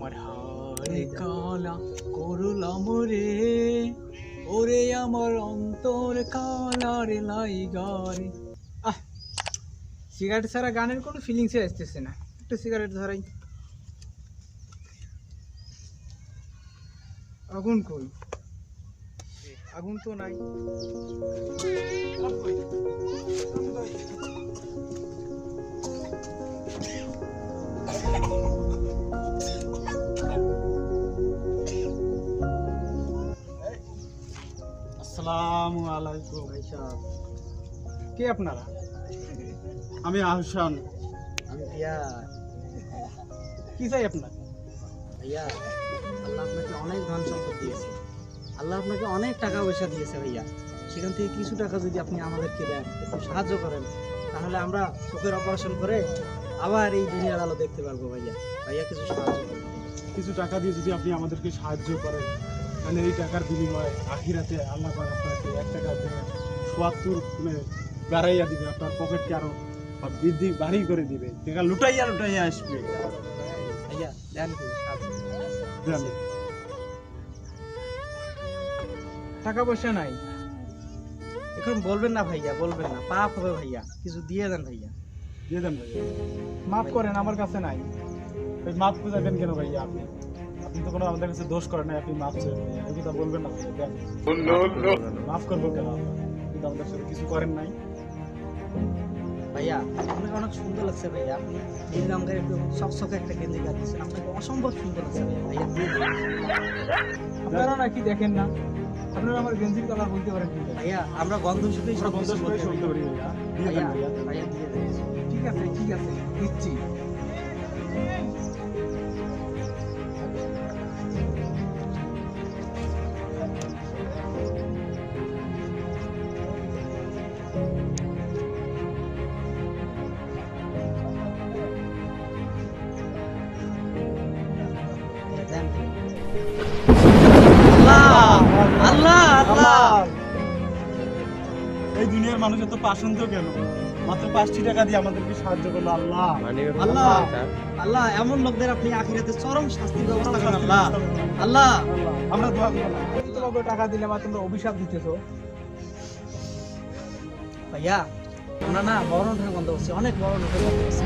আমার হারে কালা করলাম রে। ওরে আমার অন্তর কালা রে লাইগারে আহ সিগারেট ছাড়া গানের কোনো ফিলিংসই আসতেছে না। একটু সিগারেট ধরাই। আগুন কই? আগুন তো নাই। আসসালামু আলাইকুম। কে আপনারা? আমি আহসান। আমি ভাইয়া কি চাই আপনার? ভাইয়া আল্লাহ আপনাকে অনেক ধন সম্পদ দিয়েছে। আল্লাহ আপনাকে অনেক টাকা পয়সা দিয়েছে ভাইয়া। সেখান থেকে কিছু টাকা যদি আপনি আমাদেরকে দেন একটু সাহায্য করেন তাহলে আমরা চোখের অপারেশন করে আবার এই দুনিয়ার আলো দেখতে পারব ভাইয়া। ভাইয়া কিছু সাহায্য করেন। কিছু টাকা দিয়ে যদি আপনি আমাদেরকে সাহায্য করেন তাহলে এই টাকার বিনিময়ে আখিরাতে আল্লাহ পাক আপনাকে এক টাকা থেকে সোয়াত্তর গুণে বাড়াইয়া দিবে আপনার পকেটকে আরও বৃদ্ধি বাড়ি করে দিবে। টাকা লুটাইয়া লুটাইয়া আসবে। ভাইয়া দেন। টাকা পয়সা নাই। এখন বলবেন না ভাইয়া বলবেন না। পাপ হবে ভাইয়া কিছু দিয়ে দেন ভাইয়া। দিয়ে দেন ভাইয়া। মাফ করেন আমার কাছে নাই। মাফ খুঁজাবেন কেন ভাইয়া আপনি? আপনি তো কোনো আমাদের কাছে দোষ করেন নাই আপনি মাফ চাই ভাইয়া এই বলবেন না মাফ করব কেন? আমরা? আপনি তো আমাদের সাথে কিছু করেন নাই। ভাইয়া আপনাকে অনেক সুন্দর লাগছে ভাইয়া। আপনি রঙের একটু গেঞ্জি আপনাকে অসম্ভব সুন্দর লাগছে ভাইয়া। আপনারা নাকি দেখেন না? আপনারা আমার গেঞ্জির কালার বলতে পারেন ভাইয়া আমরা গন্ধ সব কিছু করে শুনতে পারি। ভাইয়া। ভাইয়া দিয়ে ঠিক আছে ঠিক আছে। দিচ্ছি। মানুষ এত পাষাণ তো কেন? মাত্র পাঁচটি টাকা দিয়ে আমাদেরকে সাহায্য করল আল্লাহ। আল্লাহ আল্লাহ এমন লোকদের আপনি আখিরাতে চরম শাস্তির ব্যবস্থা করেন আল্লাহ। আল্লাহ। আমরা দোয়া তোমাকে টাকা দিলে মা তোমরা অভিশাপ দিতেছো? ভাইয়া আমরা না বড় নোটের গন্ধ করছি অনেক বড় নোটের গন্ধ করছি।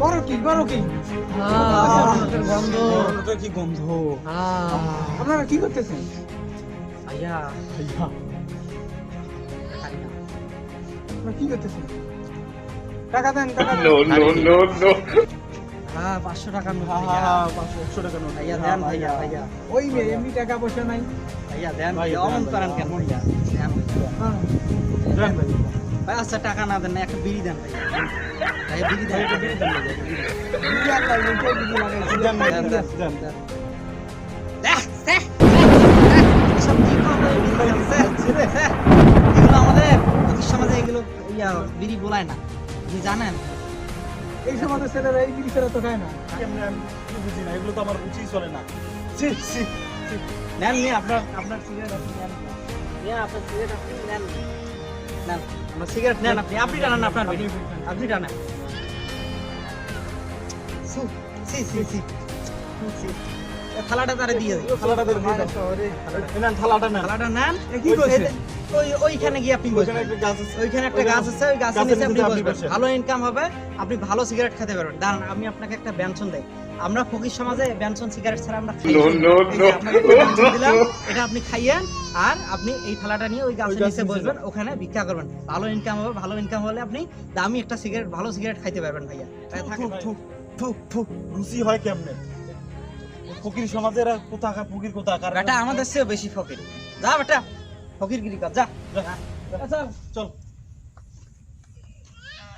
করো কি করো কি বড় নোটের গন্ধ ওটা কি গন্ধ আপনারা কি করতেছেন? ভাইয়া ভাইয়া ভাইয়া আপনারা কি করতেছেন? টাকা দেন টাকা। হ্যাঁ পাঁচশো টাকা নোট হ্যাঁ, পাঁচশো, একশো টাকা নোট। ভাইয়া দেন ভাইয়া ভাইয়া। ওই মেয়ে এমনি টাকা পয়সা নাই। ভাইয়া দেন ভাইয়া অমন ভাই, করেন কেন ভাইয়া? দেন হ্যাঁ। ভাই। আচ্ছা টাকা না দেন একটা বিড়ি দেন বিড়ি একটা বিড়ি বিড়ি আর বিড়ি লাগাইছি। এগুলো আমাদের সমাজে এগুলো ইয়া বিড়ি বলায় না। আপনি জানেন? এই সমাজের ছেলেরা এই বিড়ি ছেলে তো খায় না। বুঝি না, এগুলো তো আমার রুচি চলে না। নেন নিয়ে আপনার আপনার সিগারেট আপনি নেন নিয়ে আপনার সিগারেট আপনি নেন। নেন। আমার সিগারেট নেন আপনি। আপনি টানান আপনার আপনি টানেন। সু, সি। C C. থালাটা তারে দিয়ে থালাটা দিয়ে নেন, থালাটা নেন। থালাটা নেন কি? ওই ওইখানে গিয়ে আপনি ওইখানে একটা গাছ আছে। ওইখানে একটা গাছ আছে ওই গাছের নিচে আপনি বসবেন ভালো ইনকাম হবে আপনি ভালো সিগারেট খেতে পারবেন দাঁড়ান আমি আপনাকে একটা ব্যঞ্জন দেই আমরা ফকির সমাজে ব্যঞ্জন সিগারেট ছাড়া আমরা খাই দিলাম এটা আপনি খাইয়েন আর আপনি এই থালাটা নিয়ে ওই গাছের নিচে বসবেন ওখানে ভিক্ষা করবেন ভালো ইনকাম হবে ভালো ইনকাম হলে আপনি দামি একটা সিগারেট ভালো সিগারেট খাইতে পারবেন ভাইয়া তাই থাকেন থু, থু, থু, থু। রুচি হয় কেমনে ফকির সমাজের আর কোথাকার ফকির কোথাকার? বেটা আমাদের চেয়ে বেশি ফকির। যা বেটা ফকির গিরি কর যা। যা, আচ্ছা চল।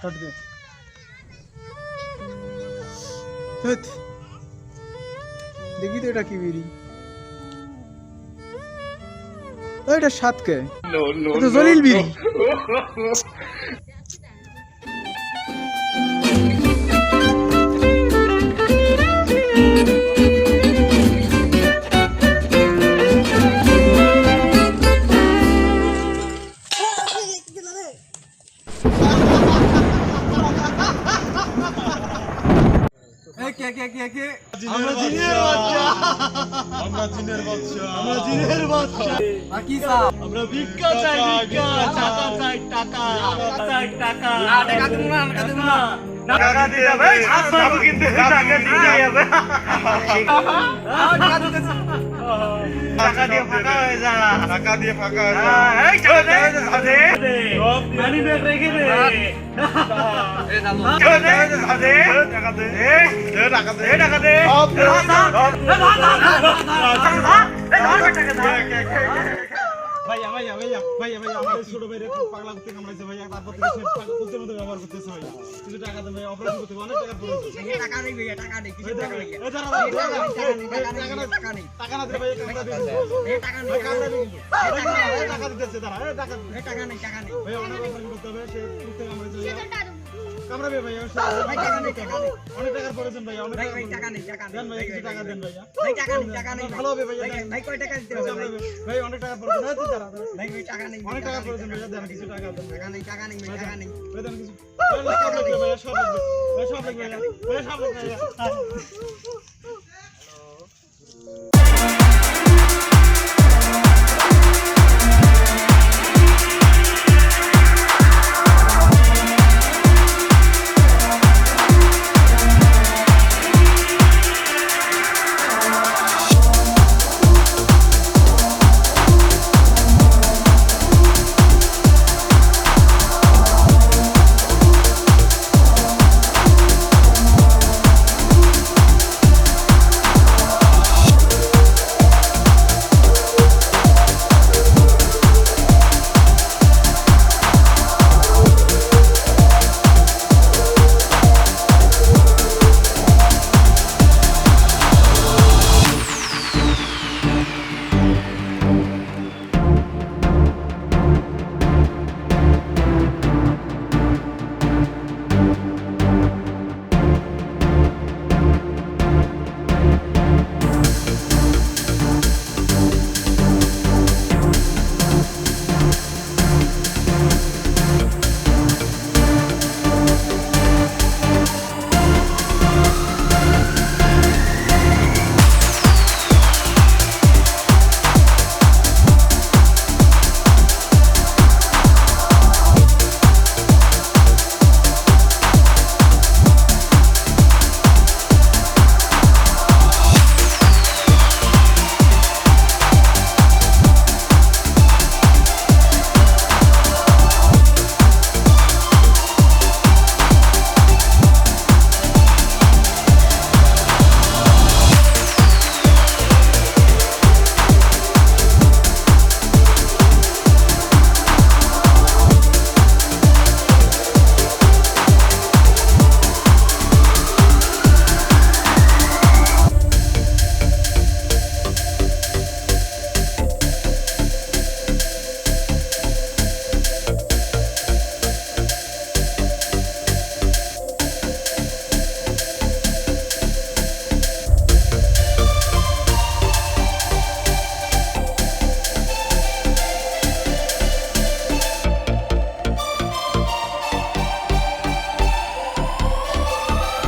চট দে। ধুৎ। দেখি তো এটা কি বিড়ি। এটা সাতকে। এটা জলিল বিড়ি। কে আমরা জিনের বাচ্চা আমরা জিনের বাচ্চা আমরা জিনের বাচ্চা আর কি আমরা ভিক্ষা চাই ভিক্ষা। টাকা চাই টাকা। চাই টাকা টাকা। দেবো না টাকা দেবো না টাকা দিতে হবে। সাবধান কিন্তু টাকা দিতে হবে। টাকা দিয়ে ফাঁকা হয়ে যা টাকা দিয়ে ফাঁকা হয়ে যা এই চলে দে মানি ব্যাগ রেখে দে টাকা দে টাকা দে ভাইয়া ভাইয়া ভাইয়া ভাইয়া ভাইয়া আমাদের ছোট ভাইরে পাগলা করতে কামড়াইছে ভাইয়া। তারপর থেকে সে কুত্তের মতো ব্যবহার করতেছে ভাইয়া। কিছু টাকা ভাইয়া অপারেশন করতে অনেক টাকা প্রয়োজন টাকা নেই ভাইয়া টাকা নেই টাকা নেই এই দাঁড়া, দাঁড়া, এই, এই, টাকা নেই টাকা নেই টাকা না দিলে ভাইয়া কামড়া দিবে। এই টাকা নেই ভাই, কামড়া দিবে টাকা দিতেছে, দাঁড়া, এই, টাকা। এই টাকা নেই টাকা নেই। ভাইয়া, অনেক অপারেশন করতে হবে, সে কুত্তে কামড়াইছে ভাইয়া। কামড়াবে ভাই ভাই, টাকা নেই, টাকা নেই। অনেক টাকার প্রয়োজন ভাই অনেক ভাই টাকা নেই টাকা নেই ভাইয়া, কিছু টাকা দেন ভাই ভাই টাকা নেই টাকা নেই ভালো হবে ভাই ভাই কয় টাকা দিতে হবে ভাই অনেক টাকা প্রয়োজন। তুই দাঁড়া, দাঁড়া। ভাই ভাই টাকা নেই অনেক টাকা প্রয়োজন ভাই দেন, কিছু টাকা দেন টাকা নেই টাকা নেই ভাই টাকা নেই ভাই, দেন কিছু। ভাই, সব লাগবে ভাই, সব লাগবে ভাই, সব লাগবে।